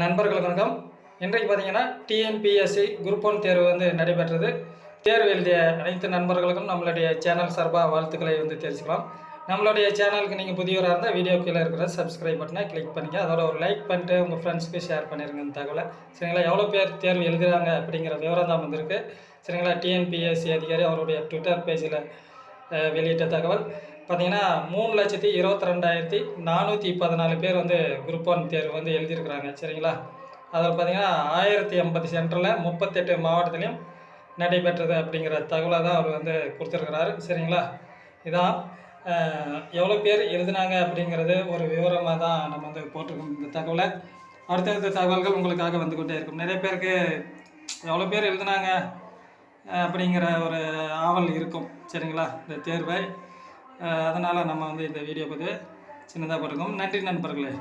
நண்பர்களுக்கு வணக்கம். இன்றைக்கு பார்த்தீங்கன்னா டிஎன்பிஎஸ்சி குரூப் ஒன் தேர்வு வந்து நடைபெற்றது. தேர்வு எழுதிய அனைத்து நண்பர்களுக்கும் நம்மளுடைய சேனல் சார்பாக வாழ்த்துக்களை வந்து தெரிஞ்சுக்கலாம் நம்மளுடைய சேனலுக்கு நீங்கள் புதியவராக இருந்தால் வீடியோ கீழே இருக்கிற சப்ஸ்கிரைப் பட்டனை கிளிக் பண்ணிங்க அதோட ஒரு லைக் பண்ணிட்டு உங்கள் ஃப்ரெண்ட்ஸ்க்கு ஷேர் பண்ணிடுங்க இந்த தகவலை. சரிங்களா? எவ்வளோ பேர் தேர்வு எழுதுகிறாங்க அப்படிங்கிற விவரம் தான் வந்திருக்கு. சரிங்களா? டிஎன்பிஎஸ்சி அதிகாரி அவருடைய ட்விட்டர் பேஜில் வெளியிட்ட தகவல். பார்த்தீங்கன்னா மூணு லட்சத்தி இருபத்தி ரெண்டாயிரத்தி நானூற்றி பதினாலு பேர் வந்து குரூப் ஒன் தேர்வு வந்து எழுதியிருக்கிறாங்க. சரிங்களா? அதில் பார்த்தீங்கன்னா ஆயிரத்தி எண்பது சென்டரில் முப்பத்தெட்டு மாவட்டத்திலையும் நடைபெற்றது அப்படிங்கிற தகவலை தான் அவர் வந்து கொடுத்துருக்கிறாரு. சரிங்களா? இதான் எவ்வளோ பேர் எழுதினாங்க அப்படிங்கிறது ஒரு விவரமாக தான் நம்ம வந்து போட்டிருக்கோம் இந்த தகவலை. அடுத்தடுத்த தகவல்கள் உங்களுக்காக வந்து கொண்டே இருக்கும். நிறைய பேருக்கு எவ்வளோ பேர் எழுதுனாங்க அப்படிங்கிற ஒரு ஆவல் இருக்கும். சரிங்களா? இந்த தேர்வை அதனால் நம்ம வந்து இந்த வீடியோ பதிவு சின்னதாக போட்டுருக்கோம். நன்றி நண்பர்களே.